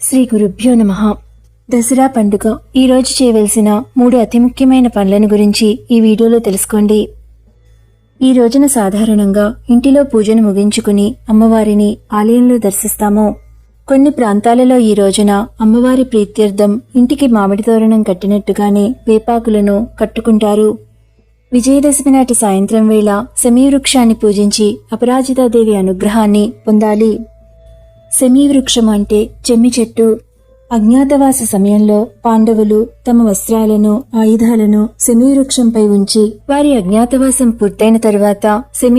శ్రీ గురుభ్యో నమ. దసరా పండుగ. ఈరోజు చేయవలసిన మూడు అతి ముఖ్యమైన పనులను గురించి ఈ వీడియోలో తెలుసుకోండి. ఈ రోజున సాధారణంగా ఇంటిలో పూజను ముగించుకుని అమ్మవారిని ఆలయంలో దర్శిస్తాము. కొన్ని ప్రాంతాలలో ఈ రోజున అమ్మవారి ప్రీత్యర్థం ఇంటికి మామిడి తోరణం కట్టినట్టుగానే వేపాకులను కట్టుకుంటారు. విజయదశమి నాటి సాయంత్రం వేళ సమీవృక్షాన్ని పూజించి అపరాజితాదేవి అనుగ్రహాన్ని పొందాలి. వృక్షం అంటే చెమ్మి చెట్టు. అజ్ఞాతవాస సమయంలో పాండవులు తమ వస్త్రాలను ఆయుధాలను వృక్షంపై ఉంచి వారి అజ్ఞాతవాసం పూర్తయిన తరువాత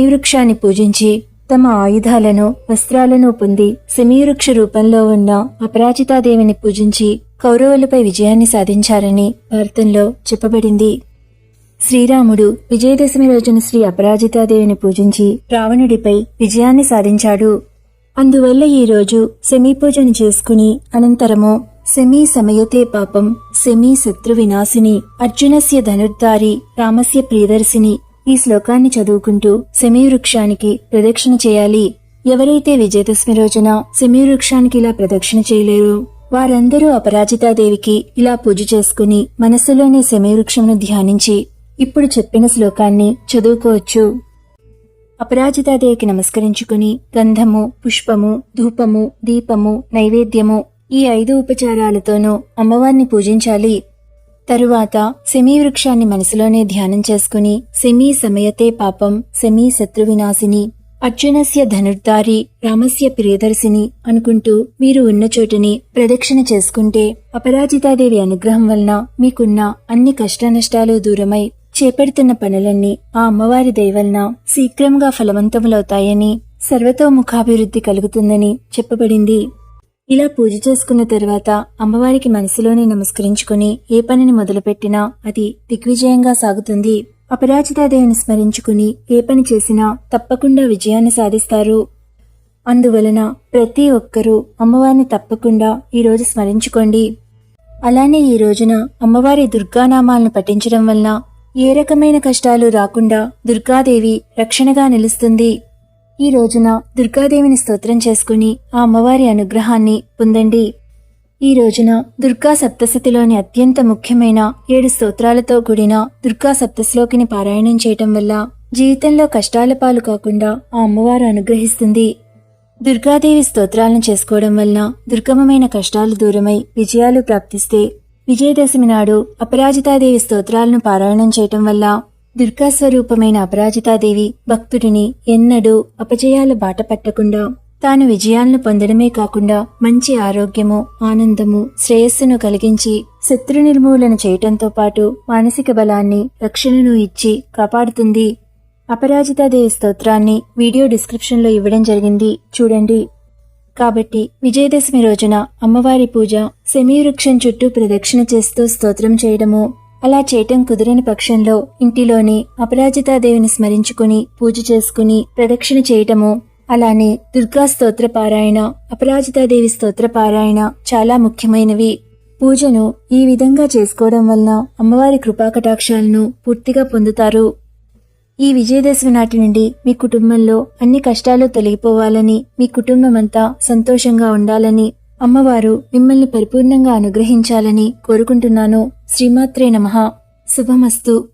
వృక్షాన్ని పూజించి తమ ఆయుధాలను వస్త్రాలను పొంది వృక్ష రూపంలో ఉన్న అపరాజితాదేవిని పూజించి కౌరవులపై విజయాన్ని సాధించారని భారతంలో చెప్పబడింది. శ్రీరాముడు విజయదశమి రోజున శ్రీ అపరాజితాదేవిని పూజించి రావణుడిపై విజయాన్ని సాధించాడు. అందువల్ల ఈరోజు సెమీ పూజను చేసుకుని అనంతరము సెమీ సమయతే పాపం సెమీ శత్రు వినాశిని అర్జునస్య ధనుర్ధారి రామస్య ప్రియదర్శిని ఈ శ్లోకాన్ని చదువుకుంటూ వృక్షానికి ప్రదక్షిణ చేయాలి. ఎవరైతే విజయదశమి రోజున వృక్షానికి ఇలా ప్రదక్షిణ చేయలేరు వారందరూ అపరాజితాదేవికి ఇలా పూజ చేసుకుని మనస్సులోనే వృక్షమును ధ్యానించి ఇప్పుడు చెప్పిన శ్లోకాన్ని చదువుకోవచ్చు. అపరాజితాదేవికి నమస్కరించుకుని గంధము పుష్పము ధూపము దీపము నైవేద్యము ఈ ఐదు ఉపచారాలతోనూ అమ్మవారిని పూజించాలి. తరువాత సెమీ వృక్షాన్ని మనసులోనే ధ్యానం చేసుకుని సెమీ సమయతే పాపం సెమీ శత్రువినాశిని అర్జునస్య ధనుర్ధారి రామస్య ప్రియదర్శిని అనుకుంటూ మీరు ఉన్న చోటుని ప్రదక్షిణ చేసుకుంటే అపరాజితాదేవి అనుగ్రహం వలన మీకున్న అన్ని కష్టనష్టాలు దూరమై చేపడుతున్న పనులన్నీ ఆ అమ్మవారి దయవలన శీఘ్రంగా ఫలవంతములవుతాయని సర్వతోముఖాభివృద్ధి కలుగుతుందని చెప్పబడింది. ఇలా పూజ చేసుకున్న తరువాత అమ్మవారికి మనసులోనే నమస్కరించుకుని ఏ పనిని మొదలుపెట్టినా అది దిగ్విజయంగా సాగుతుంది. అపరాజితాదేవిని స్మరించుకుని ఏ పని చేసినా తప్పకుండా విజయాన్ని సాధిస్తారు. అందువలన ప్రతి ఒక్కరూ అమ్మవారిని తప్పకుండా ఈరోజు స్మరించుకోండి. అలానే ఈ రోజున అమ్మవారి దుర్గానామాలను పఠించడం వలన ఏ రకమైన కష్టాలు రాకుండా దుర్గాదేవి రక్షణగా నిలుస్తుంది. ఈ రోజున దుర్గాదేవిని స్తోత్రం చేసుకుని ఆ అమ్మవారి అనుగ్రహాన్ని పొందండి. ఈ రోజున దుర్గా సప్తశతిలోని అత్యంత ముఖ్యమైన ఏడు స్తోత్రాలతో కూడిన దుర్గా సప్తశ్లోకిని పారాయణం చేయటం వల్ల జీవితంలో కష్టాల పాలు కాకుండా ఆ అమ్మవారు అనుగ్రహిస్తుంది. దుర్గాదేవి స్తోత్రాలను చేసుకోవడం వలన దుర్గమమైన కష్టాలు దూరమై విజయాలు ప్రాప్తిస్తే విజయదశమి నాడు అపరాజితాదేవి స్తోత్రాలను పారాయణం చేయటం వల్ల దుర్గాస్వరూపమైన అపరాజితాదేవి భక్తుడిని ఎన్నడూ అపజయాల బాట పట్టకుండా తాను విజయాలను పొందడమే కాకుండా మంచి ఆరోగ్యము ఆనందము శ్రేయస్సును కలిగించి శత్రు నిర్మూలన చేయటంతో పాటు మానసిక బలాన్ని రక్షణను ఇచ్చి కాపాడుతుంది. అపరాజితాదేవి స్తోత్రాన్ని వీడియో డిస్క్రిప్షన్లో ఇవ్వడం జరిగింది. చూడండి. కాబట్టి విజయదశమి రోజున అమ్మవారి పూజ వృక్షం చుట్టూ ప్రదక్షిణ చేస్తూ స్తోత్రం చేయడము. అలా చేయటం కుదిరని పక్షంలో ఇంటిలోని అపరాజితాదేవిని స్మరించుకుని పూజ చేసుకుని ప్రదక్షిణ చేయటము. అలానే దుర్గా స్తోత్ర పారాయణ అపరాజితాదేవి స్తోత్ర పారాయణ చాలా ముఖ్యమైనవి. పూజను ఈ విధంగా చేసుకోవడం వలన అమ్మవారి కృపాకటాక్షాలను పూర్తిగా పొందుతారు. ఈ విజయదశమి నాటి నుండి మీ కుటుంబంలో అన్ని కష్టాలు తొలగిపోవాలని మీ కుటుంబమంతా సంతోషంగా ఉండాలని అమ్మవారు మిమ్మల్ని పరిపూర్ణంగా అనుగ్రహించాలని కోరుకుంటున్నాను. శ్రీమాత్రే నమ. శుభమస్తు.